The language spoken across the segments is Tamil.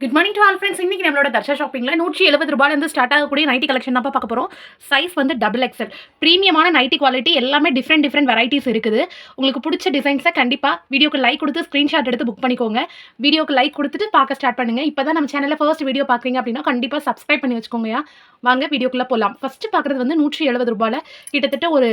Good morning to all friends இன்னைக்கு நம்மளோட தர்ஷா ஷாப்பிங்கில் நூற்றி எழுபது ரூபாயிலேருந்து ஸ்டார்ட் ஆகக்கூடிய நைட்டி கலெக்ஷன் தான் பார்க்க போகிறோம் சைஸ் வந்து டபுள் எக்ஸல் ப்ரீமியமான நைட்டி குவாலிட்டி எல்லாமே டிஃப்ரெண்ட் டிஃப்ரெண்ட் வெரைட்டிஸ் இருக்குது. உங்களுக்கு பிடிச்ச டிசைன்ஸை கண்டிப்பாக வீடியோக்கு லைக் கொடுத்து ஸ்க்ரீன்ஷாட் எடுத்து புக் பண்ணிக்கோங்க. வீடியோக்கு லைக் கொடுத்துட்டு பார்க்க ஸ்டார்ட் பண்ணுங்கள் இப்போ தான் நம்ம சேனலில் ஃபர்ஸ்ட் வீடியோ பார்க்குறீங்க அப்படின்னா கண்டிப்பாக சப்ஸ்கிரைப் பண்ணி வச்சுக்கோங்கயா வாங்க வீடியோக்குள்ளே போகலாம் ஃபஸ்ட்டு பார்க்குறது வந்து நூற்றி எழுபது ரூபாயில் கிட்டத்தட்ட ஒரு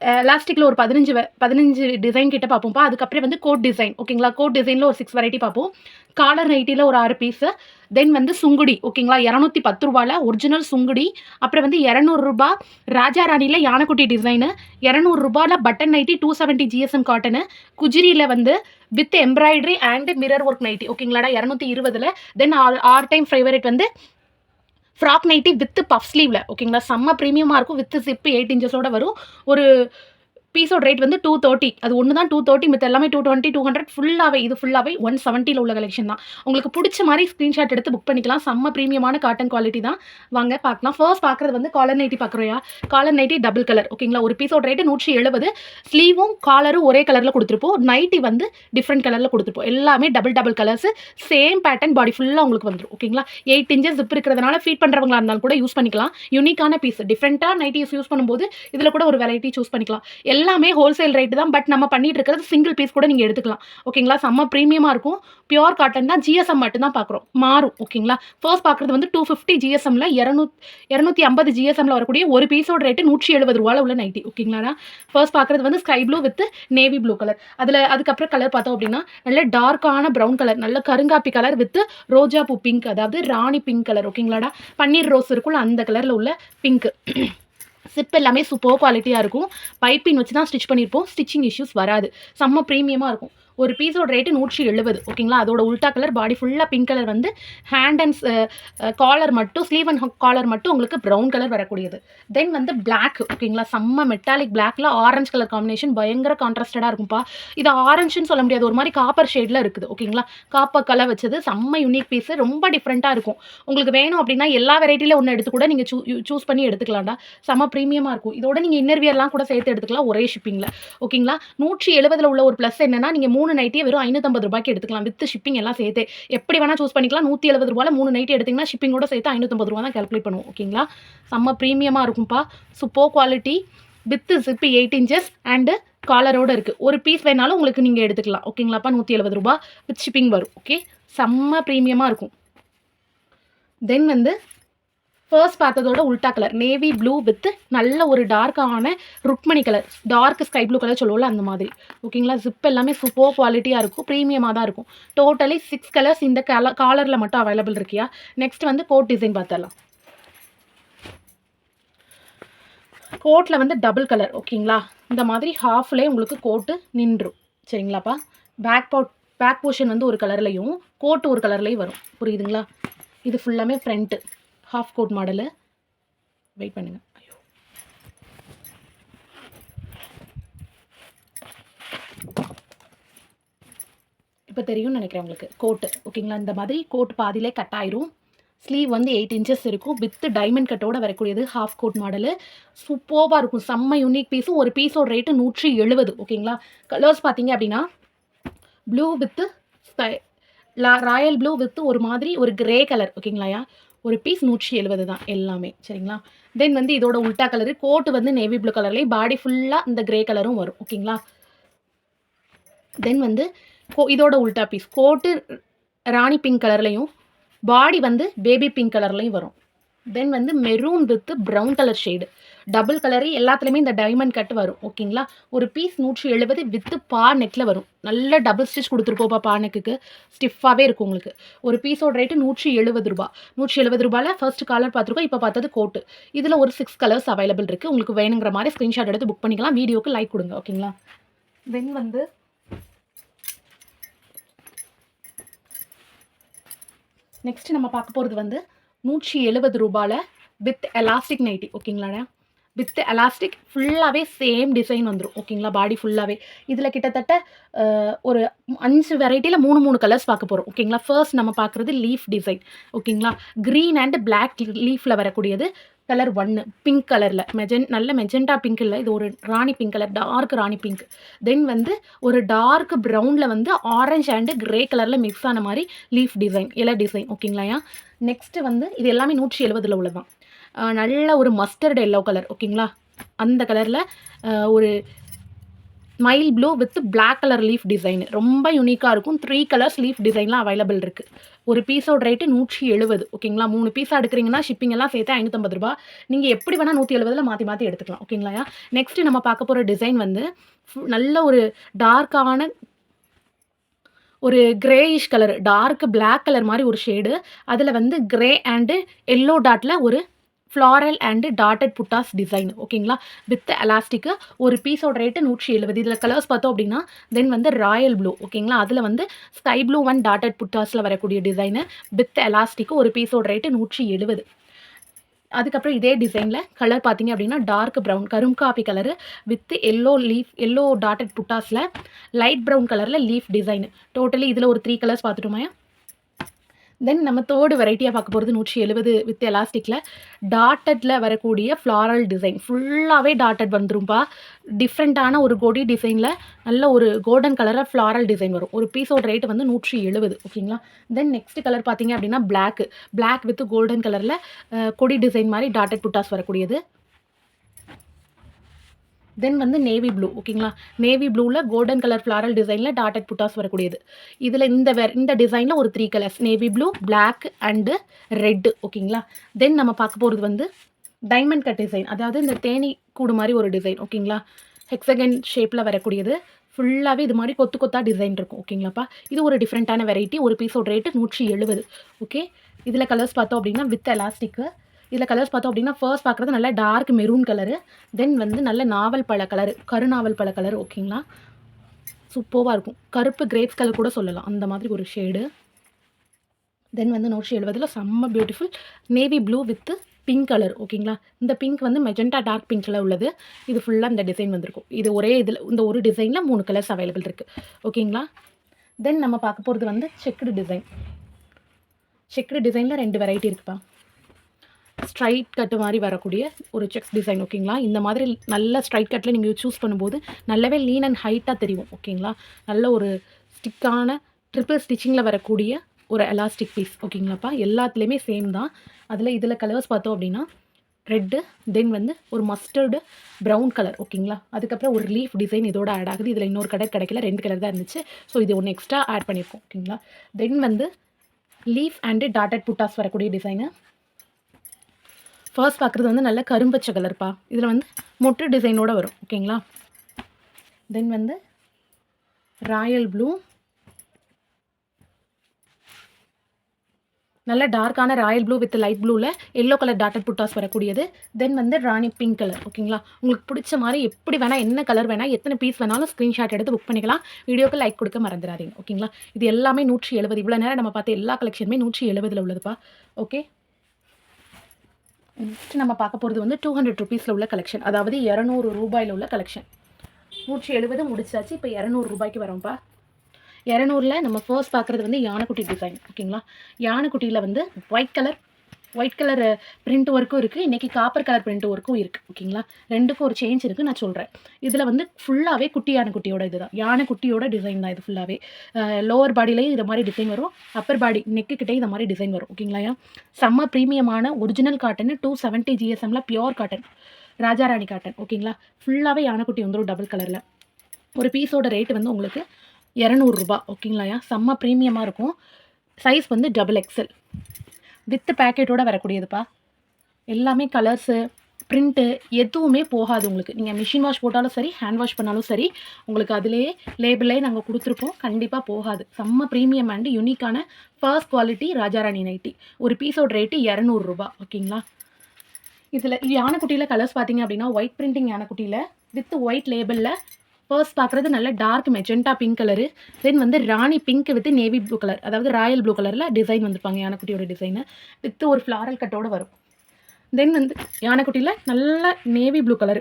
எலாஸ்டிக்கில் ஒரு பதினஞ்சு பதினஞ்சு டிசைன் கிட்ட பார்ப்போம்ப்பா அதுக்கப்புறம் வந்து கோட் டிசைன் ஓகேங்களா கோட் டிசைனில் ஒரு சிக்ஸ் வெரைட்டி பார்ப்போம். காலர் நைட்டியில் ஒரு ஆறு பீஸு தென் வந்து சுங்குடி. ஓகேங்களா இரநூத்தி பத்து ரூபாயில் ஒரிஜினல் சுங்குடி. அப்புறம் வந்து இரநூறுபா ராஜா ராணியில் யானைக்குட்டி design இரநூறுபாயில் button nighty two seventy GSM cotton குஜிரியில் வந்து with embroidery and mirror work nighty ஓகேங்களாடா இரநூத்தி இருபதில். Then all are time favourite வந்து ஃப்ராக் நைட்டி வித் பஃப் ஸ்லீவில் ஓகேங்களா செம்ம ப்ரீமியமாக இருக்கும். வித் ஜிப்பு எயிட் இன்ச்சஸோட வரும். ஒரு பீஸோட ரேட் வந்து டூ தேர்ட்டி அது ஒன்று தான் டூ தேர்ட்டி மித்த எல்லாமே டூ டுவெண்ட்டி டூ ஹண்ட்ரட் ஃபுல்லாகவே இது ஃபுல்லாகவே ஒன் செவன்ட்டியில் உள்ள கலெக்ஷன் தான். உங்களுக்கு பிடிச்ச மாதிரி ஸ்க்ரீன்ஷாட் எடுத்து புக் பண்ணிக்கலாம். செம்ம ப்ரீமியமான காட்டன் குவாலிட்டி தான். வாங்க பார்க்கலாம். ஃபர்ஸ்ட் பார்க்குறது வந்து காலர் நைட்டி பார்க்குறோயா? காலர் நைட்டி டபுள் கலர் ஓகேங்களா ஒரு பீஸோட ரேட்டு நூற்றி எழுபது. ஸ்லீவும் காலரும் ஒரே கலரில் கொடுத்துருப்போம். நைட்டி வந்து டிஃப்ரெண்ட் கலரில் கொடுத்துருப்போம். எல்லாமே double double colours same pattern body ஃபுல்லாக உங்களுக்கு வந்துடும் ஓகேங்களா எயிட் இன்ச்சஸ் ஜிப் இருக்கிறதுனால ஃபீட் பண்ணுறவங்களா இருந்தாலும் கூட யூஸ் பண்ணிக்கலாம். யூனிக்கான பீஸ் டிஃப்ரெண்ட்டாக நைட்டிஸ் யூஸ் பண்ணும்போது இதில் கூட ஒரு வெரைட்டி சூஸ் பண்ணிக்கலாம். எல்லாமே ஹோல்சேல் ரேட்டு தான் பட் நம்ம பண்ணிட்டு இருக்கிறது சிங்கிள் பீஸ் கூட நீங்கள் எடுத்துக்கலாம். ஓகேங்களா செம்ம ப்ரீமியமாக இருக்கும். பியூர் காட்டன் தான் ஜிஎஸ்எம் மட்டும் தான் பார்க்குறோம். மாறும். ஓகேங்களா ஃபர்ஸ்ட் பார்க்குறது வந்து டூ ஃபிஃப்டி ஜிஎஸ்எம்ல இரநூத் இரநூத்தி ஐம்பது ஜிஎஸ்எம்ல வரக்கூடிய ஒரு பீஸோட ரேட்டு நூற்றி எழுபது ரூபாவில் உள்ள நைட்டி ஓகேங்களா ஃபர்ஸ்ட் பார்க்குறது வந்து sky blue with navy blue colour அதில் அதுக்கப்புறம் கலர் பார்த்தோம் அப்படின்னா நல்ல டார்க்கான ப்ரௌன் கலர் நல்ல கருங்காப்பி கலர் வித் ரோஜா பூ பிங்க் அதாவது ராணி பிங்க் கலர் ஓகேங்களாடா பன்னீர் ரோஸ் இருக்குள்ள அந்த கலரில் உள்ள பிங்க் சிப் எல்லாமே சூப்பர் குவாலிட்டியாக இருக்கும். பைப்பின் வச்சு தான் ஸ்டிச் பண்ணியிருப்போம் ஸ்டிச்சிங் இஷ்யூஸ் வராது. செம்ம ப்ரீமியமாக இருக்கும். ஒரு பீஸோட ரேட்டு நூற்றி எழுபது ஓகேங்களா அதோட உல்டா கலர் பாடி ஃபுல்லாக பிங்க் கலர் வந்து ஹேண்ட் அண்ட் காலர் மட்டும் ஸ்லீவ் அண்ட் காலர் மட்டும் உங்களுக்கு ப்ரௌன் கலர் வரக்கூடியது. தென் வந்து பிளாக் ஓகேங்களா செம்ம மெட்டாலிக் பிளாக்ல ஆரஞ்சு கலர் காம்பினேஷன் பயங்கர கான்ட்ராஸ்டடாக இருக்கும்ப்பா இது ஆரஞ்சுன்னு சொல்ல முடியாது ஒரு மாதிரி காப்பர் ஷேடில் இருக்குது ஓகேங்களா காப்பர் கலர் வச்சது செம்ம யூனிக் பீஸ் ரொம்ப டிஃப்ரெண்ட்டாக இருக்கும். உங்களுக்கு வேணும் அப்படின்னா எல்லா வெரைட்டியில் ஒன்று எடுத்து கூட நீங்கள் சூ சூஸ் பண்ணி எடுத்துக்கலாம்டா. செம்ம ப்ரீமியமாக இருக்கும். இதோட நீங்கள் இன்னர்வியர்லாம் கூட சேர்த்து எடுத்துக்கலாம் ஒரே ஷிப்பிங்கில் ஓகேங்களா நூற்றி எழுபதில் உள்ள ஒரு ப்ளஸ் என்னன்னா நீங்கள் மூணு நைட்டியை வெறும் ஐநூற்றம்பது ரூபாய்க்கு எடுத்துக்கலாம். வித் ஷிப்பிங் எல்லாம் சேர்த்து. எப்படி வேணால் சூஸ் பண்ணிக்கலாம். நூற்றி எழுபது ரூபாயில் மூணு நைட்டு எடுத்திங்கன்னா ஷிப்பிங்கோட சேர்த்து ஐநூற்றம்பது ரூபா தான் கால்குலேட் பண்ணுவோம். ஓகேங்களா செம்ம ப்ரீமியமாக இருக்கும்ப்பா super quality with zip eight inches and காலரோட இருக்குது ஒரு பீஸ் வேணாலும் உங்களுக்கு நீங்கள் எடுத்துக்கலாம். ஓகேங்களாப்பா நூற்றி எழுபது ரூபா வித் ஷிப்பிங் வரும். ஓகே செம்ம ப்ரீமியமாக இருக்கும். தென் வந்து ஃபர்ஸ்ட் பார்த்ததோட உல்டா கலர் நேவி ப்ளூ வித் நல்ல ஒரு டார்க்கான Rukmini colour dark sky blue colour சொல்லுவோம்ல அந்த மாதிரி. ஓகேங்களா ஜிப் எல்லாமே சூப்பர் குவாலிட்டியாக இருக்கும். ப்ரீமியமாக தான் இருக்கும். டோட்டலி சிக்ஸ் கலர்ஸ் இந்த கல காலரில் மட்டும் அவைலபிள் இருக்கியா? நெக்ஸ்ட் வந்து கோட் டிசைன் பார்த்துடலாம். கோட்டில் வந்து டபுள் கலர் ஓகேங்களா இந்த மாதிரி ஹாஃப்லேயே உங்களுக்கு கோட்டு நின்றும். சரிங்களாப்பா? பேக் பவுட் பேக் போர்ஷன் வந்து ஒரு கலர்லையும் கோட்டு ஒரு கலர்லேயும் வரும். புரியுதுங்களா? இது ஃபுல்லாமே front half coat model wait பண்ணுங்க. ஐயோ. இப்போ தெரியும்னு நினைக்கிறேன் உங்களுக்கு. கோட்டு ஓகேங்களா இந்த மாதிரி கோட் பாதியிலே கட் ஆயிரும். ஸ்லீவ் வந்து எயிட் இன்ச்சஸ் இருக்கும். வித் டைமண்ட் கட்டோட வரக்கூடியது ஹாஃப் கோட் மாடலு சூப்பர்வாக இருக்கும். செம்ம யூனிக் பீஸும் ஒரு பீஸோட ரேட்டு நூற்றி எழுபது ஓகேங்களா கலர்ஸ் பார்த்தீங்க அப்படின்னா blue with royal blue with ஒரு மாதிரி ஒரு கிரே கலர் ஓகேங்களாயா ஒரு பீஸ் நூற்றி எழுபது தான் எல்லாமே சரிங்களா? தென் வந்து இதோட உல்டா கலரு கோட்டு வந்து நேவி ப்ளூ கலர்லேயும் பாடி ஃபுல்லாக இந்த கிரே கலரும் வரும் ஓகேங்களா? தென் வந்து கோ இதோட உல்டா பீஸ் கோட்டு ராணி பிங்க் கலர்லையும் பாடி வந்து பேபி பிங்க் கலர்லையும் வரும். தென் வந்து maroon with brown colour shade double colour எல்லாத்துலேயுமே இந்த டைமண்ட் கட் வரும் ஓகேங்களா ஒரு பீஸ் நூற்றி எழுபது வித்து பா நெக்கில் வரும். நல்ல டபுள் ஸ்டிச் கொடுத்துருப்போப்பா பா நெக்குக்கு ஸ்டிஃபாகவே இருக்கும் உங்களுக்கு. ஒரு பீஸோட ரேட்டு நூற்றி எழுபது ரூபா. நூற்றி எழுபது ரூபாயில் ஃபர்ஸ்ட் கலர் பார்த்துருக்கோம் இப்போ பார்த்தது கோட்டு இதில் ஒரு சிக்ஸ் கலர்ஸ் அவைலபிள் இருக்குது உங்களுக்கு வேணுங்கிற மாதிரி ஸ்க்ரீன்ஷாட் எடுத்து புக் பண்ணிக்கலாம். வீடியோக்கு லைக் கொடுங்க ஓகேங்களா தென் வந்து நெக்ஸ்ட் நம்ம பார்க்க போகிறது வந்து நூற்றி எழுபது ரூபாயில் வித் எலாஸ்டிக் நைட்டி ஓகேங்களாண்ணா? வித் எலாஸ்டிக் ஃபுல்லாகவே சேம் டிசைன் வந்துடும் ஓகேங்களா? பாடி ஃபுல்லாகவே இதில் கிட்டத்தட்ட ஒரு அஞ்சு வெரைட்டியில் மூணு மூணு கலர்ஸ் பார்க்க போகிறோம் ஓகேங்களா? ஃபர்ஸ்ட் நம்ம பார்க்குறது லீஃப் டிசைன் ஓகேங்களா? க்ரீன் அண்ட் பிளாக் லீஃபில் வரக்கூடியது கலர் ஒன்று பிங்க் கலரில் மெஜென் நல்ல மெஜெண்டா பிங்க் இல்லை இது ஒரு Rani pink colour dark Rani pink then வந்து ஒரு டார்க் ப்ரௌனில் வந்து ஆரஞ்சு அண்டு கிரே கலரில் மிக்ஸ் ஆன மாதிரி லீஃப் டிசைன் இலை டிசைன் ஓகேங்களாயா நெக்ஸ்ட்டு வந்து இது எல்லாமே நூற்றி எழுபதில் உள்ளதான் நல்ல ஒரு மஸ்டர்டு எல்லோ கலர் ஓகேங்களா அந்த கலரில் ஒரு smile blue with black colour leaf design ரொம்ப யூனிக்காக இருக்கும். த்ரீ கலர்ஸ் லீஃப் டிசைன்லாம் அவைலபிள் இருக்குது ஒரு பீஸோட ரேட்டு நூற்றி எழுபது ஓகேங்களா மூணு பீஸாக எடுக்கிறீங்கன்னா ஷிப்பிங் எல்லாம் சேர்த்து ஐநூற்றம்பது ரூபா நீங்கள் எப்படி வேணால் நூற்றி எழுபதில் மாற்றி மாற்றி எடுத்துக்கலாம். ஓகேங்களா நெக்ஸ்ட்டு நம்ம பார்க்க போகிற டிசைன் வந்து நல்ல ஒரு டார்க்கான ஒரு greyish colour dark black colour மாதிரி ஒரு ஷேடு அதில் வந்து கிரே அண்டு எல்லோ டாட்டில் ஒரு floral and dotted buttas design ஓகேங்களா வித் எலாஸ்டிக்கு ஒரு பீஸோட ரேட்டு நூற்றி எழுபது. இதில் கலர்ஸ் பார்த்தோம் அப்படின்னா தென் வந்து ராயல் ப்ளூ ஓகேங்களா அதில் வந்து ஸ்கை ப்ளூ ஒன் டாட்டட் புட்டாஸில் வரக்கூடிய டிசைனு வித் எலாஸ்டிக்கு ஒரு பீஸோட ரேட்டு நூற்றி எழுபது. அதுக்கப்புறம் இதே டிசைனில் கலர் பார்த்தீங்க அப்படின்னா டார்க் ப்ரௌன் கரும் copy colour with yellow leaf yellow dotted புட்டாஸில் light brown கலரில் லீஃப் டிசைன் டோட்டலி இதில் ஒரு த்ரீ கலர்ஸ் பார்த்துட்டோமாயா தென் நம்ம தேர்டு வெரைட்டியாக பார்க்க போகிறது நூற்றி எழுபது வித் எலாஸ்டிக்கில் டாட்டடில் வரக்கூடிய ஃப்ளாரல் டிசைன் ஃபுல்லாகவே டாட்டட் வந்துரும்பா. டிஃப்ரெண்ட்டான ஒரு கொடி டிசைனில் நல்ல ஒரு கோல்டன் கலராக ஃப்ளாரல் டிசைன் வரும். ஒரு பீஸோட ரேட் வந்து நூற்றி எழுபது ஓகேங்களா தென் நெக்ஸ்ட் கலர் பார்த்தீங்க அப்படின்னா பிளாக் பிளாக் வித் கோல்டன் கலரில் கொடி டிசைன் மாதிரி டாட்டட் புட்டாஸ் வரக்கூடியது. தென் வந்து நேவி ப்ளூ ஓகேங்களா நேவி ப்ளூவில் கோல்டன் கலர் ஃப்ளாரல் டிசைனில் டாட்டட் புட்டாஸ் வரக்கூடியது. இதில் இந்த வே இந்த டிசைனில் ஒரு three colours navy blue black and red ஓகேங்களா தென் நம்ம பார்க்க போகிறது வந்து டைமண்ட் கட் டிசைன் அதாவது இந்த தேனி கூடு மாதிரி ஒரு டிசைன் ஓகேங்களா ஹெக்ஸகன் ஷேப்பில் வரக்கூடியது. ஃபுல்லாகவே இது மாதிரி கொத்து கொத்தாக டிசைன் இருக்கும் ஓகேங்களாப்பா இது ஒரு டிஃப்ரெண்ட்டான வெரைட்டி ஒரு பீஸோட ரேட்டு நூற்றி எழுபது ஓகே இதில் கலர்ஸ் பார்த்தோம் அப்படின்னா வித் எலாஸ்டிக்கு இதில் கலர்ஸ் பார்த்தோம் அப்படின்னா ஃபர்ஸ்ட் பார்க்குறது நல்ல டார்க் மெரூன் கலரு தென் வந்து நல்ல நாவல் பழ கலரு கருநாவல் பழ கலர் ஓகேங்களா சூப்பராக இருக்கும். கருப்பு கிரேப்ஸ் கலர் கூட சொல்லலாம். அந்த மாதிரி ஒரு ஷேடு தென் வந்து நூற்றி எழுபதில் செம்ம beautiful navy blue with pink colour ஓகேங்களா இந்த பிங்க் வந்து மெஜெண்டா டார்க் பிங்க்கில் உள்ளது. இது ஃபுல்லாக இந்த டிசைன் வந்திருக்கும். இது ஒரே இதில் இந்த ஒரு டிசைனில் மூணு கலர்ஸ் அவைலபிள் இருக்குது ஓகேங்களா தென் நம்ம பார்க்க போகிறது வந்து செக்குடு டிசைன் செக்குடு டிசைனில் ரெண்டு வெரைட்டி இருக்குப்பா. ஸ்ட்ரைட் கட்டு மாதிரி வரக்கூடிய ஒரு செக்ஸ் டிசைன் ஓகேங்களா இந்த மாதிரி நல்ல ஸ்ட்ரைட் கட்டில் நீங்கள் சூஸ் பண்ணும்போது நல்லாவே லீன் அண்ட் ஹைட்டாக தெரியும் ஓகேங்களா நல்ல ஒரு ஸ்டிக்கான ட்ரிபிள் ஸ்டிச்சிங்கில் வரக்கூடிய ஒரு எலாஸ்டிக் பீஸ் ஓகேங்களாப்பா எல்லாத்துலேயுமே சேம் தான். அதில் இதில் கலர்ஸ் பார்த்தோம் அப்படின்னா ரெட்டு தென் வந்து ஒரு மஸ்டர்டு ப்ரௌன் கலர் ஓகேங்களா அதுக்கப்புறம் ஒரு லீஃப் டிசைன் இதோட ஆட் ஆகுது. இதில் இன்னொரு கலர் கிடைக்கல ரெண்டு கலர் தான் இருந்துச்சு. ஸோ இது ஒன்று எக்ஸ்ட்ரா ஆட் பண்ணியிருக்கோம் ஓகேங்களா தென் வந்து லீஃப் அண்டு டாட்டட் புட்டாஸ் வரக்கூடிய டிசைனு ஃபர்ஸ்ட் பார்க்குறது வந்து நல்ல கரும்பச்சை கலர்ப்பா இதில் வந்து மொட்டு டிசைனோடு வரும். ஓகேங்களா தென் வந்து ராயல் ப்ளூ நல்ல டார்க்கான ராயல் ப்ளூ வித் லைட் ப்ளூவில் எல்லோ கலர் டாட்டட் புட்டாஸ் வரக்கூடியது. தென் வந்து ராணி பிங்க் கலர் ஓகேங்களா உங்களுக்கு பிடிச்ச மாதிரி எப்படி வேணால் என்ன கலர் வேணால் எத்தனை பீஸ் வேணாலும் ஸ்க்ரீன்ஷாட் எடுத்து புக் பண்ணிக்கலாம். வீடியோக்கு லைக் கொடுக்க மறந்துடாதீங்க. ஓகேங்களா இது எல்லாமே நூற்றி எழுபது. இவ்வளோ நேரம் நம்ம பார்த்து எல்லா கலெக்ஷனுமே நூற்றி எழுபதில் உள்ளதுப்பா. ஓகே நெக்ஸ்ட் நம்ம பார்க்க போகிறது வந்து டூ ஹண்ட்ரட் ருபீஸில் உள்ள கலெக்ஷன் அதாவது இரநூறு ரூபாயில் உள்ள கலெக்ஷன் நூற்றி எழுபது முடிச்சாச்சு. இப்போ இரநூறு ரூபாய்க்கு வரோம்ப்பா இரநூறுல நம்ம ஃபர்ஸ்ட் பார்க்குறது வந்து யானைக்குட்டி டிசைன் ஓகேங்களா யானைக்குட்டியில் வந்து white colour white colour print ஒர்க்கும் இருக்குது இன்றைக்கி காப்பர் கலர் பிரிண்ட் ஒர்க்கும் இருக்குது ஓகேங்களா? ரெண்டுக்கும் ஒரு சேஞ்ச் இருக்குது நான் சொல்கிறேன் இதில் வந்து ஃபுல்லாகவே குட்டி யானைக்குட்டியோட இதுதான். யானைக்குட்டியோட டிசைன் தான் இது ஃபுல்லாகவே லோவர் பாடியிலையும் இது மாதிரி டிசைன் வரும். அப்பர் பாடி நெக்குக்கிட்டே இதை மாதிரி டிசைன் வரும். ஓகேங்களா செம்ம ப்ரீமியமான ஒரிஜினல் காட்டன் டூ செவன்ட்டி ஜிஎஸ்எம்ல பியோர் காட்டன் ராஜாராணி காட்டன் ஓகேங்களா? ஃபுல்லாகவே யானைக்குட்டி வந்துடும் டபுள் கலரில் ஒரு பீஸோட ரேட்டு வந்து உங்களுக்கு இரநூறுபா ஓகேங்களாயா செம்ம ப்ரீமியமாக இருக்கும். சைஸ் வந்து டபுள் எக்ஸல் வித்து பேக்கெட்டோட வரக்கூடியதுப்பா. எல்லாமே கலர்ஸு பிரிண்ட்டு எதுவுமே போகாது உங்களுக்கு. நீங்கள் மிஷின் வாஷ் போட்டாலும் சரி ஹேண்ட் வாஷ் பண்ணாலும் சரி உங்களுக்கு அதிலேயே லேபிளே நாங்கள் கொடுத்துருப்போம் கண்டிப்பாக போகாது. செம்ம ப்ரீமியம் அண்டு யூனிக்கான ஃபர்ஸ்ட் குவாலிட்டி ராஜாராணி நைட்டி ஒரு பீஸோட ரேட்டு இரநூறுபா ஓகேங்களா இதில் யானைக்குட்டியில் கலர்ஸ் பார்த்தீங்க அப்படின்னா ஒயிட் பிரிண்டிங் யானைக்குட்டியில் வித் ஒயிட் லேபிளில் பர்ஸ் பார்க்குறது நல்ல dark magenta pink colour then வந்து ராணி pink with navy blue colour அதாவது ராயல் ப்ளூ கலரில் டிசைன் வந்திருப்பாங்க யானைக்குட்டியோட டிசைனு வித் ஒரு ஃப்ளாரல் கட்டோடு வரும். தென் வந்து யானைக்குட்டியில் நல்ல நேவி ப்ளூ கலர்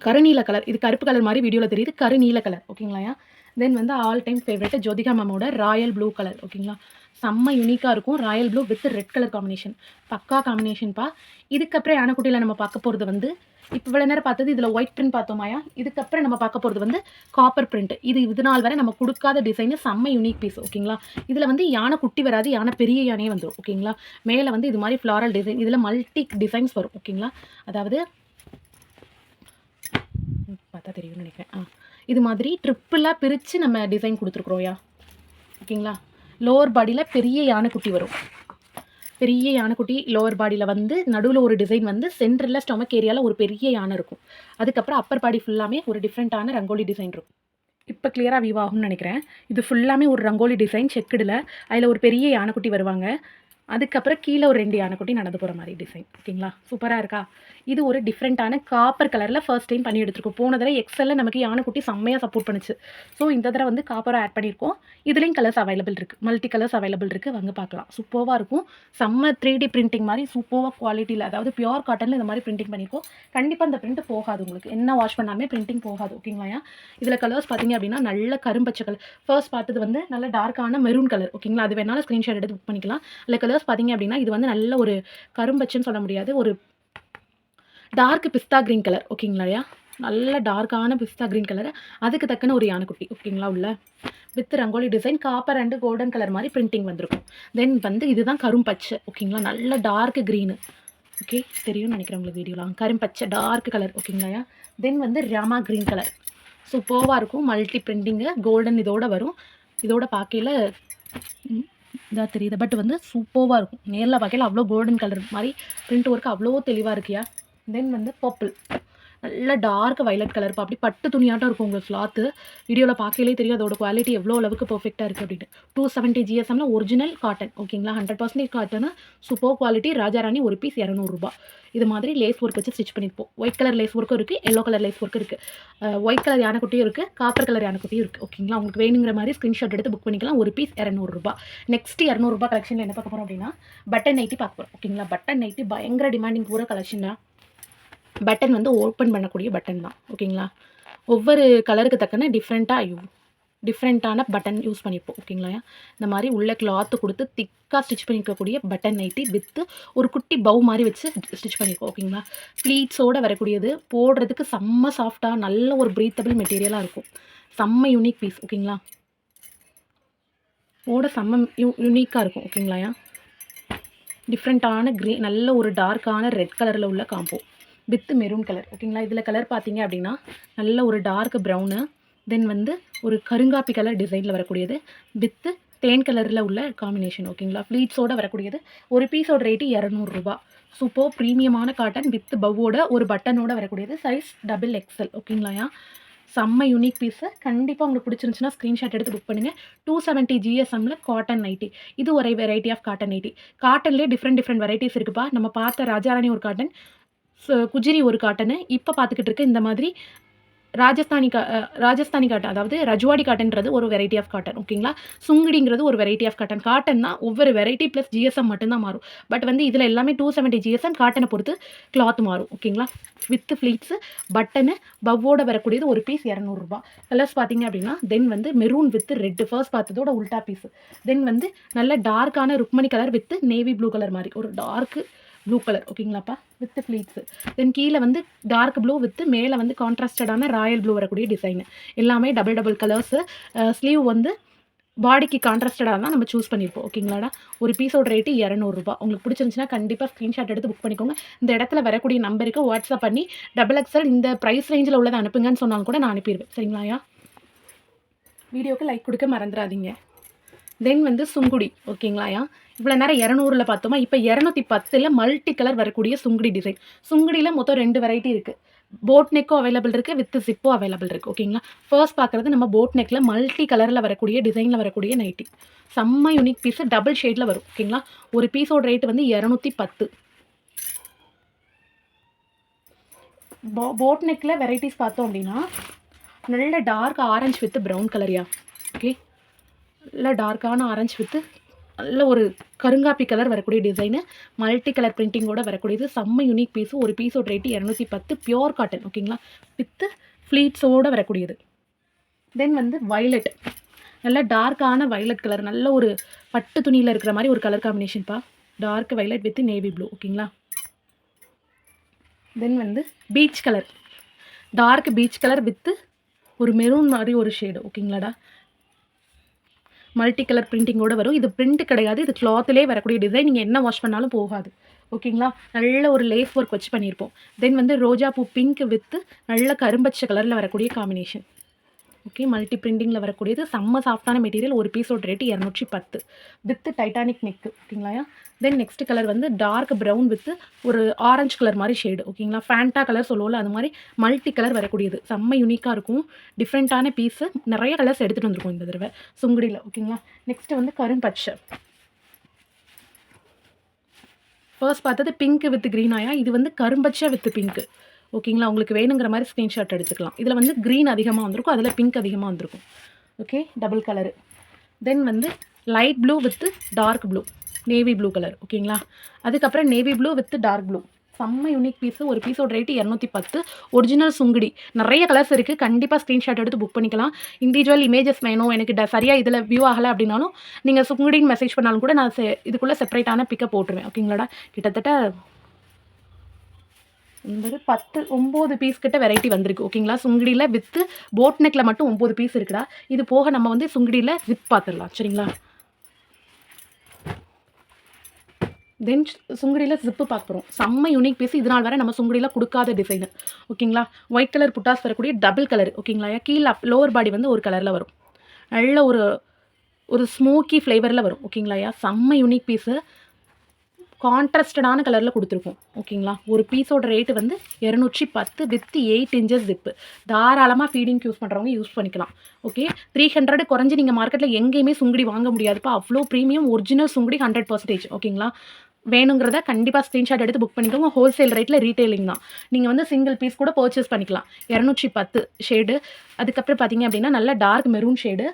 கருநீல கலர் இது கருப்பு கலர் மாதிரி வீடியோவில் தெரியுது கருநீல கலர் ஓகேங்களாயா தென் வந்து ஆல் டைம் ஃபேவரட் ஜோதிகா மேமோட ராயல் ப்ளூ கலர் ஓகேங்களா செம்ம யூனிக்காக இருக்கும் royal blue with red colour combination பக்கா காம்பினேஷன்ப்பா இதுக்கப்புறம் யானைக்குட்டியில் நம்ம பார்க்க போகிறது வந்து இப்போ இவ்வளோ நேரம் பார்த்தது இதில் ஒயிட் பிரிண்ட் பார்த்தோமாயா இதுக்கப்புறம் நம்ம பார்க்க போகிறது வந்து காப்பர் பிரிண்ட் இது இது நாள் வரை நம்ம கொடுக்காத டிசைனு செம்ம யூனிக் பீஸ் ஓகேங்களா இதில் வந்து யானை குட்டி வராது யானை பெரிய யானையே வந்துடும் ஓகேங்களா மேலே வந்து இது மாதிரி ஃப்ளாரல் டிசைன் இதில் மல்டி டிசைன்ஸ் வரும் ஓகேங்களா அதாவது பார்த்தா தெரியும்னு நினைக்கிறேன். ஆ. இது மாதிரி ட்ரிப்பிளாக பிரித்து நம்ம டிசைன் கொடுத்துருக்குறோம்யா ஓகேங்களா லோவர் பாடியில் பெரிய யானைக்குட்டி வரும். பெரிய யானைக்குட்டி லோவர் பாடியில் வந்து நடுவில் ஒரு டிசைன் வந்து சென்டரில் ஸ்டொமக் ஏரியாவில் ஒரு பெரிய யானை இருக்கும். அதுக்கப்புறம் அப்பர் பாடி ஃபுல்லாமே ஒரு டிஃப்ரெண்ட்டான ரங்கோலி டிசைன் இருக்கும். இப்போ கிளியராக வியூ ஆகும்னு நினைக்கிறேன். இது ஃபுல்லாமே ஒரு ரங்கோலி டிசைன் செக்குடில். அதில் ஒரு பெரிய யானைக்குட்டி வருவாங்க. அதுக்கப்புறம் கீழே ஒரு ரெண்டு யானைக்குட்டி நடந்து போகிற மாதிரி டிசைன் ஓகேங்களா சூப்பராக இருக்கா? இது ஒரு டிஃப்ரெண்ட்டான காப்பர் கலரில் ஃபர்ஸ்ட் டைம் பண்ணி எடுத்துருக்கோம். போன தடவை எக்ஸலில் நமக்கு யானைக்குட்டி செம்மையாக சப்போர்ட் பண்ணுச்சு. ஸோ இந்த தடவை வந்து காப்பராக ஆட் பண்ணியிருக்கோம். இதுலேயும் கலர்ஸ் அவைலபிள் இருக்குது மல்டி கலர்ஸ் அவைலபிள் இருக்குது வாங்க பார்க்கலாம். சூப்பராக இருக்கும். செம்ம த்ரீ டி பிரிண்டிங் மாதிரி சூப்பராக குவாலிட்டியில் அதாவது பியூர் காட்டனில் இந்த மாதிரி பிரிண்டிங் பண்ணியிருக்கோம். கண்டிப்பாக இந்த பிரிண்ட் போகாது உங்களுக்கு. என்ன வாஷ் பண்ணாமே பிரிண்டிங் போகாது ஓகேங்களா இதில் கலர்ஸ் பார்த்தீங்க அப்படின்னா நல்ல கரும்பச்சை கலர் ஃபர்ஸ்ட் பார்த்தது வந்து நல்ல டார்க்கான மெரூன் கலர் ஓகேங்களா அது வேணாலும் ஸ்க்ரீன்ஷாட் எடுத்து புக் பண்ணிக்கலாம். இல்லை கலர்ஸ் பார்த்தீங்க அப்படின்னா இது வந்து நல்ல ஒரு கரும்பச்சுன்னு சொல்ல முடியாது. ஒரு டார்க் பிஸ்தா க்ரீன் கலர் ஓகேங்களாயா நல்ல டார்க்கான பிஸ்தா க்ரீன் கலர் அதுக்கு தக்கன ஒரு யானைக்குட்டி ஓகேங்களா உள்ள. With rangoli design copper and golden colour மாதிரி பிரிண்டிங் வந்திருக்கும். தென் வந்து இதுதான் கரும்பச்சை ஓகேங்களா நல்ல டார்க் க்ரீனு ஓகே தெரியும்னு நினைக்கிறேன் உங்களுக்கு வீடியோலாம் கரும்பச்சை டார்க் கலர் ஓகேங்களாயா தென் வந்து ராமா க்ரீன் கலர் சூப்பர்வாக இருக்கும் மல்டி பிரிண்டிங்கு கோல்டன் இதோட வரும். இதோட பார்க்கையில் இதாக தெரியுது. பட் வந்து சூப்பர்வாக இருக்கும். நேரில் பார்க்கையில் அவ்வளோ கோல்டன் கலர் மாதிரி பிரிண்ட் ஒர்க் அவ்வளோ தெளிவாக இருக்கியா தென் வந்து பர்பிள் நல்ல டார்க் வைலட் கலர் அப்படி பட்டு துணியாட்டம் இருக்கும் உங்களுக்கு கிளாத்து வீடியோவில் பார்க்கலே தெரியும் அதோட குவாலிட்டி எவ்வளோ அளவுக்கு பர்ஃபெக்டாக இருக்குது அப்படின்ட்டு. டூ செவன்ட்டி ஜிஎஸ்எம்னா ஒரிஜினல் காட்டன் ஓகேங்களா hundred percentage cotton super quality Raja Rani ஒரு பீஸ் இரநூறுபா. இது மாதிரி லேஸ் ஒர்க் வச்சு ஸ்டிச் பண்ணியிருப்போம் ஒயிட் கலர் லேஸ் ஒர்க்கும் இருக்குது எல்லோ கலர் லேஸ் ஒர்க்கும் இருக்குது ஒயிட் கலர் யானைக்குட்டியும் இருக்குது காப்பர் கலர் யானைக்குட்டியும் இருக்குது ஓகேங்களா உங்களுக்கு வேணுங்கிற மாதிரி ஸ்க்ரீன்ஷாட் எடுத்து புக் பண்ணிக்கலாம். ஒரு பீஸ் இரநூறுபா. நெக்ஸ்ட் இரநூறுபா கலெக்ஷனில் என்ன பார்க்க போகிறோம் அப்படின்னா பட்டன் நைட்டி பார்க்க போகிறோம் ஓகேங்களா பட்டன் நைட்டி பயங்கர டிமாண்டிங் பூரா கலெக்ஷன் தான். பட்டன் வந்து ஓப்பன் பண்ணக்கூடிய பட்டன் தான். ஓகேங்களா ஒவ்வொரு கலருக்கு தக்கன டிஃப்ரெண்ட்டாக ஐயோ டிஃப்ரெண்ட்டான பட்டன் யூஸ் பண்ணிப்போம். ஓகேங்களா இந்த மாதிரி உள்ள கிளாத்து கொடுத்து திக்காக ஸ்டிச் பண்ணிக்கக்கூடிய பட்டன் நைட்டி வித்து ஒரு குட்டி பவு மாதிரி வச்சு ஸ்டிச் பண்ணிப்போம். ஓகேங்களா ப்ளீட்ஸோடு வரக்கூடியது போடுறதுக்கு செம்ம சாஃப்டாக நல்ல ஒரு ப்ரீத்தபிள் மெட்டீரியலாக இருக்கும். செம்ம யூனிக் பீஸ் ஓகேங்களா ஓட செம்ம யூ யூனிக்காக இருக்கும். ஓகேங்களாயா டிஃப்ரெண்ட்டான க்ரீ நல்ல ஒரு டார்க்கான ரெட் கலரில் உள்ள காம்போ வித் மெரூன் கலர் ஓகேங்களா இதில் கலர் பார்த்தீங்க அப்படின்னா நல்ல ஒரு டார்க் ப்ரௌனு தென் வந்து ஒரு கருங்காப்பி கலர் டிசைனில் வரக்கூடியது. வித்து தேன் கலரில் உள்ள காம்பினேஷன் ஓகேங்களா ஃப்ளீட்ஸோடு வரக்கூடியது. ஒரு பீஸோட ரேட்டு இரநூறுபா சூப்பர் ப்ரீமியமான காட்டன் வித் பவ்வோட ஒரு பட்டனோட வரக்கூடியது. சைஸ் டபுள் எக்ஸல் ஓகேங்களாயா செம்ம யூனிக் பீஸு கண்டிப்பாக உங்களுக்கு பிடிச்சிருந்துச்சுன்னா ஸ்க்ரீன்ஷாட் எடுத்து புக் பண்ணுங்கள் டூ செவன்ட்டி ஜிஎஸ்எம்மில் காட்டன் நைட்டி இது ஒரு வெரைட்டி ஆஃப் காட்டன் நைட்டி காட்டன்லேயே டிஃப்ரெண்ட் டிஃப்ரெண்ட் வெரைட்டிஸ் இருக்குப்பா. நம்ம பார்த்த ராஜாராணி ஒரு காட்டன் குஜிரி ஒரு காட்டனு இப்போ பார்த்துக்கிட்டு இருக்க இந்த மாதிரி ராஜஸ்தானி கா ராஜஸ்தானி காட்டன் அதாவது ரஜ்வாடி காட்டன்றது ஒரு வெரைட்டி ஆஃப் காட்டன் ஓகேங்களா சுங்குடிங்கிறது ஒரு வெரைட்டி ஆஃப் காட்டன் காட்டன் தான் ஒவ்வொரு வெரைட்டி ப்ளஸ் ஜிஎஸ்எம் மட்டும்தான் மாறும். பட் வந்து இதில் எல்லாமே டூ செவன்ட்டி ஜிஎஸ்எம் காட்டனை பொறுத்து கிளாத் மாறும் ஓகேங்களா வித் ஃப்ளீட்ஸு பட்டனு பவ்வோட வரக்கூடியது ஒரு பீஸ் இரநூறுபா. கலர்ஸ் பார்த்தீங்க அப்படின்னா தென் வந்து மெரூன் வித் ரெட்டு ஃபர்ஸ்ட் பார்த்ததோட உல்டா பீஸ் தென் வந்து நல்ல டார்க்கான Rukmani colour with navy blue colour மாதிரி. ஒரு டார்க்கு ப்ளூ கலர் ஓகேங்களாப்பா வித் ஃப்ளீட்ஸு தென் கீழே வந்து டார்க் ப்ளூ வித் மேலே வந்து கான்ட்ராஸ்டடான ராயல் ப்ளூ வரக்கூடிய டிசைனு எல்லாமே டபுள் டபுள் கலர்ஸு ஸ்லீவ் வந்து பாடிக்கு கான்ட்ராஸ்டடாக தான் நம்ம சூஸ் பண்ணியிருப்போம் ஓகேங்களாடா ஒரு பீஸோட ரேட்டு இரநூறுபா உங்களுக்கு பிடிச்சிருந்துச்சுன்னா கண்டிப்பாக ஸ்க்ரீன்ஷாட் எடுத்து புக் பண்ணிக்கோங்க. இந்த இடத்துல வரக்கூடிய நம்பருக்கு வாட்ஸ்அப் பண்ணி டபுள் எக்ஸல் இந்த ப்ரைஸ் ரேஞ்சில் உள்ளதை அனுப்புங்கன்னு சொன்னாலும் கூட நான் அனுப்பிடுவேன். சரிங்களாயா? வீடியோக்கு லைக் கொடுக்க மறந்துடாதீங்க. தென் வந்து சுங்குடி ஓகேங்களாயா இவ்வளோ நேரம் இரநூறுல பார்த்தோமா? இப்போ இரநூத்தி பத்தில் மல்டி கலர் வரக்கூடிய சுங்குடி டிசைன் சுங்குடியில் மொத்தம் ரெண்டு வெரைட்டி இருக்குது போட் நெக்கும் அவைலபிள் இருக்குது வித் ஜிப்போ அவைலபிள் இருக்குது ஓகேங்களா? ஃபர்ஸ்ட் பார்க்குறது நம்ம போட் நெக்கில் மல்டி கலரில் வரக்கூடிய டிசைனில் வரக்கூடிய நைட்டி செம்ம யூனிக் பீஸு டபுள் ஷேடில் வரும் ஓகேங்களா? ஒரு பீஸோட ரேட் வந்து இரநூத்தி பத்து. போ போட் நெக்கில் வெரைட்டிஸ் பார்த்தோம் அப்படின்னா நல்ல டார்க் ஆரஞ்சு வித் ப்ரௌன் கலரியா நல்ல டார்க்கான ஆரஞ்சு வித்து நல்ல ஒரு கருங்காப்பி கலர் வரக்கூடிய டிசைனு மல்டி கலர் பிரிண்டிங்கோட வரக்கூடியது. செம்ம யூனிக் பீஸு ஒரு பீஸோட ரேட்டு இரநூத்தி பத்து பியோர் காட்டன் ஓகேங்களா வித்து ஃப்ளீட்ஸோடு வரக்கூடியது. தென் வந்து வயலட் நல்ல டார்க்கான வயலட் கலர் நல்ல ஒரு பட்டு துணியில் இருக்கிற மாதிரி ஒரு colour காம்பினேஷன்ப்பா dark violet with navy blue ஓகேங்களா தென் வந்து peach colour dark peach colour with ஒரு மெரூன் மாதிரி ஒரு ஷேடு ஓகேங்களாடா மல்டி கலர் பிரிண்டிங்கோடு வரும். இது பிரிண்ட் கிடையாது. இது கிளாத்திலே வரக்கூடிய டிசைன் நீங்கள் என்ன வாஷ் பண்ணாலும் போகாது. ஓகேங்களா நல்ல ஒரு லேஸ் ஒர்க் வச்சு பண்ணியிருப்போம். தென் வந்து ரோஜா பூ பிங்க் வித்து நல்ல கரும்பச்சை கலரில் வரக்கூடிய காம்பினேஷன் ஓகே மல்டி பிரிண்டிங்கில் வரக்கூடியது. செம்ம சாஃப்டான மெட்டீரியல் ஒரு பீஸோட ரேட்டு இரநூற்றி பத்து வித்து டைட்டானிக் நெக்கு ஓகேங்களா தென் நெக்ஸ்ட் கலர் வந்து டார்க் ப்ரௌன் வித்து ஒரு ஆரஞ்சு கலர் மாதிரி ஷேடு ஓகேங்களா ஃபேண்டா கலர் சொல்லுவோம்ல அது மாதிரி மல்டி கலர் வரக்கூடியது. செம்ம யூனிக்காக இருக்கும். டிஃப்ரெண்ட்டான பீஸு நிறைய கலர்ஸ் எடுத்துகிட்டு வந்திருக்கும் இந்த தடவை. சுங்குடியில் ஓகேங்களா நெக்ஸ்ட் வந்து கரும்பச்சை. ஃபர்ஸ்ட் பார்த்தது பிங்க் வித் க்ரீன் ஆயா? இது வந்து கரும்பச்சை வித் பிங்க் ஓகேங்களா? உங்களுக்கு வேணுங்கிற மாதிரி ஸ்க்ரீன்ஷாட் எடுத்துக்கலாம். இதில் வந்து க்ரீன் அதிகமாக வந்திருக்கும் அதில் பிங்க் அதிகமாக வந்திருக்கும். ஓகே டபுள் கலரு தென் வந்து light blue with dark blue navy blue colour ஓகேங்களா? அதுக்கப்புறம் navy blue with dark blue செம்ம யூனிக் பீஸு ஒரு பீஸோட ரேட்டு இரநூத்தி பத்து. ஒரிஜினல் சுங்குடி. நிறைய கலர்ஸ் இருக்குது கண்டிப்பாக ஸ்க்ரீன்ஷாட் எடுத்து புக் பண்ணிக்கலாம். இண்டிவிஜுவல் இமேஜஸ் வேணும். எனக்கு ட சரியாக இதில் வியூ ஆகலை அப்படின்னாலும் நீங்கள் சுங்குடின்னு மெசேஜ் பண்ணாலும் கூட நான் செ- இதுக்குள்ளே செப்பரேட்டான பிக்கப் போட்டுருவேன். ஓகேங்களாடா? கிட்டத்தட்ட ஒன்பது பத்து ஒம்பது பீஸ் கிட்ட வெரைட்டி வந்திருக்கு. ஓகேங்களா சுங்குடியில் வித்து போட் நெக்கில் மட்டும் ஒம்பது பீஸ் இருக்குடா. இது போக நம்ம வந்து சுங்குடியில் ஜிப் பார்த்துடலாம் சரிங்களா? தென் சுங்குடியில் ஜிப்பு பார்க்குறோம் செம்ம யூனிக் பீஸ் இதனால் வரை நம்ம சுங்குடியில் கொடுக்காத டிசைனு ஓகேங்களா ஒயிட் கலர் புட்டாஸ் வரக்கூடிய டபுள் கலர் ஓகேங்களா கீழே லோவர் பாடி வந்து ஒரு கலரில் வரும். நல்ல ஒரு ஒரு ஸ்மோக்கி ஃப்ளேவரில் வரும். ஓகேங்களாயா செம்ம யூனிக் பீஸு கான்ட்ராஸ்டடான கலரில் கொடுத்துருக்கோம். ஓகேங்களா? ஒரு பீஸோட ரேட்டு வந்து இரநூற்றி பத்து வித் எயிட் இன்ச்சஸ் ஜிப்பு தாராளமாக ஃபீடிங் யூஸ் பண்ணுறவங்க யூஸ் பண்ணிக்கலாம். ஓகே த்ரீ ஹண்ட்ரட் குறைஞ்சி நீங்கள் மார்க்கெட்டில் எங்கேயுமே சுங்குடி வாங்க முடியாதுப்பா. அவ்வளோ premium original Sungudi hundred percentage ஓகேங்களா? வேணுங்கிறத கண்டிப்பாக ஸ்க்ரீன்ஷாட் எடுத்து புக் பண்ணிக்கோங்க. ஹோல்சேல் ரேட்டில் ரீட்டெயிலிங் தான். நீங்கள் வந்து சிங்கிள் பீஸ் கூட பர்ச்சேஸ் பண்ணிக்கலாம். இரநூற்றி பத்து ஷேடு அதுக்கப்புறம் பார்த்தீங்க அப்படின்னா நல்ல டார்க் மெரூன் ஷேடு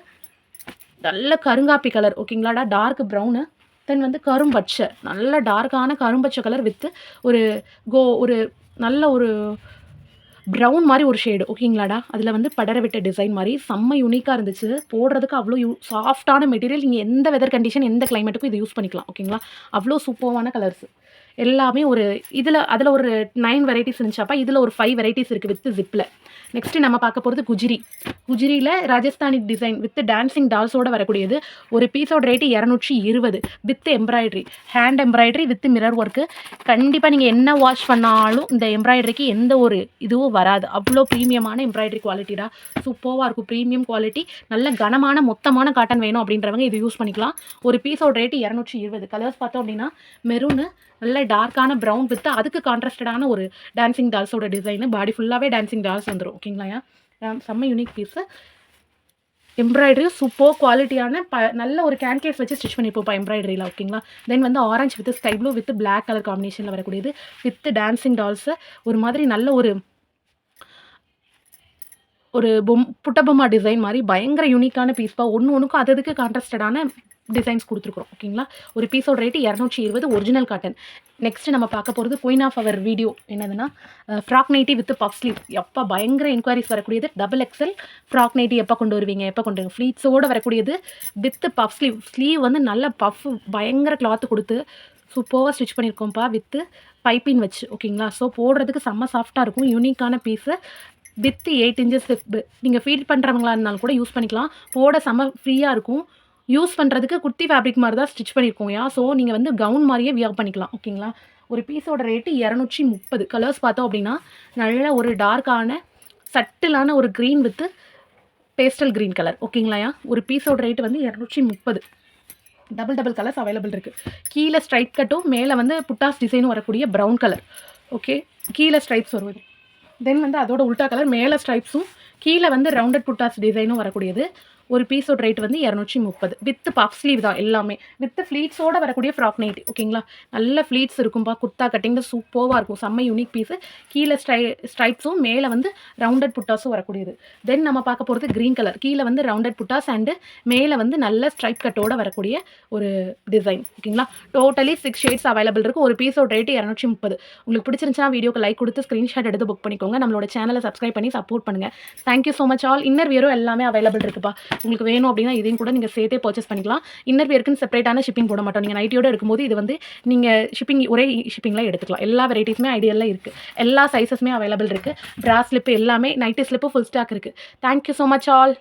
நல்ல கருங்காப்பி கலர் ஓகேங்களாடா? டார்க் ப்ரௌனு தென் வந்து கரும்பச்சை. நல்ல டார்க்கான கரும்பச்சை கலர் வித்து ஒரு கோ ஒரு நல்ல ஒரு ப்ரௌன் மாதிரி ஒரு ஷேடு ஓகேங்களாடா அதில் வந்து படர விட்ட டிசைன் மாதிரி. செம்ம யூனிக்காக இருந்துச்சு. போடுறதுக்கு அவ்வளோ யூ சாஃப்டான மெட்டீரியல் நீங்கள் எந்த வெதர் கண்டிஷன் எந்த கிளைமேட்டுக்கும் இது யூஸ் பண்ணிக்கலாம். ஓகேங்களா அவ்வளோ சூப்பர்வான கலர்ஸ் எல்லாமே ஒரு இதில் அதில் ஒரு நைன் வெரைட்டிஸ் இருந்துச்சாப்பா இதில் ஒரு ஃபைவ் வெரைட்டிஸ் இருக்குது வித் ஜிப்பில் நெக்ஸ்ட்டு நம்ம பார்க்க போகிறது குஜிரி. குஜிரியில் ராஜஸ்தானி டிசைன் வித் டான்சிங் டால்ஸோடு வரக்கூடியது. ஒரு பீஸோட ரேட்டு இரநூற்றி இருபது with embroidery hand embroidery with mirror work கண்டிப்பாக நீங்கள் என்ன வாஷ் பண்ணாலும் இந்த எம்ப்ராய்டரிக்கு எந்த ஒரு இதுவும் வராது. அவ்வளோ ப்ரீமியமான எம்ப்ராய்டரி குவாலிட்டிடா சூப்பராக இருக்கும். ப்ரீமியம் குவாலிட்டி நல்ல கனமான மொத்தமான காட்டன் வேணும் அப்படின்றவங்க இது யூஸ் பண்ணிக்கலாம். ஒரு பீஸோட ரேட்டு இரநூற்றி இருபது. கலர்ஸ் பார்த்தோம் அப்படின்னா மெரூனு நல்ல டார்க்கான ப்ரௌன் வித் அதுக்கு கான்ட்ராஸ்டடான ஒரு டான்சிங் டால்ஸோட டிசைனு பாடி ஃபுல்லாகவே டான்சிங் டால்ஸ் வந்துடும் ஓகேங்களா செம்ம யூனிக் பீஸு எம்ப்ராய்டரி சூப்பர் குவாலிட்டியான ப நல்ல ஒரு கேன்கேஸ் வச்சு ஸ்டிச் பண்ணிப்போம் எம்ப்ராய்டரியில் ஓகேங்களா? தென் வந்து orange with sky blue with black colour காம்பினேஷனில் வரக்கூடியது. வித் டான்சிங் டால்ஸு ஒரு மாதிரி நல்ல ஒரு ஒரு பொம் புட்டபொம்மா டிசைன் மாதிரி பயங்கர யூனிக்கான பீஸ்ப்பா ஒன்று ஒன்றுக்கும் அது அதுக்கு கான்ட்ராஸ்டடான டிசைன்ஸ் கொடுத்துருக்குறோம் ஓகேங்களா ஒரு பீஸோட ரேட்டு இரநூற்றி இருபது ஒரிஜினல் காட்டன் நெக்ஸ்ட் நம்ம பார்க்க போகிறது குயின் ஆஃப் அவர் வீடியோ என்னதுன்னா frock nighty with puff sleeve எப்போ பயங்கர என்கொயரிஸ் வரக்கூடியது. டபுள் எக்ஸல் ஃப்ராக் நைட்டி எப்போ கொண்டு வருவீங்க? எப்போ கொண்டு வருவீங்க? ஃப்ளீட்ஸோடு வரக்கூடியது வித் பஃப் ஸ்லீவ் ஸ்லீவ் வந்து நல்ல பஃப் பயங்கர கிளாத்து கொடுத்து சூப்பராக ஸ்டிச் பண்ணியிருக்கோம்ப்பா வித்து பைப்பின் வச்சு ஓகேங்களா ஸோ போடுறதுக்கு செம்ம சாஃப்டாக இருக்கும். யூனிக்கான பீஸு வித் எயிட் இன்ச்சஸ் நீங்கள் ஃபீல் பண்ணுறவங்களா இருந்தாலும் கூட யூஸ் பண்ணிக்கலாம். போட செம்ம ஃப்ரீயாக இருக்கும். யூஸ் பண்ணுறதுக்கு குர்த்தி ஃபேப்ரிக் மாதிரி தான் ஸ்டிச் பண்ணியிருக்கோம் யா ஸோ நீங்கள் வந்து கவுன் மாதிரியே வியர் பண்ணிக்கலாம் ஓகேங்களா ஒரு பீஸோட ரேட்டு இரநூற்றி முப்பது கலர்ஸ் பார்த்தோம் அப்படின்னா நல்ல ஒரு டார்க்கான சட்டிலான ஒரு green with pastel green colour ஓகேங்களாயா ஒரு பீஸோட ரேட்டு வந்து இரநூற்றி முப்பது. டபுள் டபுள் கலர்ஸ் அவைலபிள் இருக்குது கீழே ஸ்ட்ரைட் கட்டும் மேலே வந்து புட்டாஸ் டிசைனும் வரக்கூடிய ப்ரௌன் கலர் ஓகே கீழே ஸ்ட்ரைப்ஸ் வருவது தென் வந்து அதோட உல்டா கலர் மேலே ஸ்ட்ரைப்ஸும் கீழே வந்து ரவுண்டட் புட்டாஸ் டிசைனும் வரக்கூடியது. ஒரு பீஸோட ரேட் வந்து இரநூற்றி முப்பது வித் பஃப் ஸ்லீவ் தான் எல்லாமே. வித் ஃப்ளீட்ஸோட வரக்கூடிய ஃப்ராக் நைட்டி ஓகேங்களா? நல்ல ஃப்ளீட்ஸ் இருக்கும்பா. குர்த்தா கட்டிங்கில் சூப்பராக இருக்கும். செம்ம யூனிக் பீஸு கீழே ஸ்ட்ரை ஸ்ட்ரைப்ஸும் மேலே வந்து ரவுண்டட் புட்டாஸும் வரக்கூடியது. தென் நம்ம பார்க்க போகிறது க்ரீன் கலர் கீழே வந்து ரவுண்டட் புட்டாஸ் அண்டு மேலே வந்து நல்ல ஸ்ட்ரைப் கட்டோட வரக்கூடிய ஒரு டிசைன் ஓகேங்களா? டோட்டலி சிக்ஸ் ஷேட்ஸ் அவைலபிள் இருக்குது ஒரு பீஸோட ரேட்டு இரநூற்றி முப்பது உங்களுக்கு பிடிச்சிருந்துச்சுன்னா வீடியோக்கு லைக் கொடுத்து ஸ்க்ரீன்ஷாட் எடுத்து புக் பண்ணிக்கோங்க. நம்மளோட சேனலை சப்ஸ்கிரைப் பண்ணி சப்போர்ட் பண்ணுங்கள் thank you so much all inner wear எல்லாமே அவைலபிள் இருக்குப்பா. உங்களுக்கு வேணும் அப்படின்னா இதையும் கூட நீங்கள் சேர்த்தே பர்ச்சேஸ் பண்ணிக்கலாம். இன்னர் வேர்க்குன்னு செப்பரேட்டான ஷிப்பிங் போட மாட்டோம். நீங்கள் நைட்டியோட இருக்கும்போது இது வந்து நீங்கள் ஷிப்பிங் ஒரே ஷிப்பிங்லாம் எடுத்துக்கலாம். எல்லா வெரைட்டிஸுமே ஐடியலில் இருக்குது எல்லா சைஸஸுமே அவைலபிள் இருக்குது ப்ரா ஸ்லிப் எல்லாமே நைட்டி ஸ்லிப்பு ஃபுல் ஸ்டாக் இருக்குது thank you so much all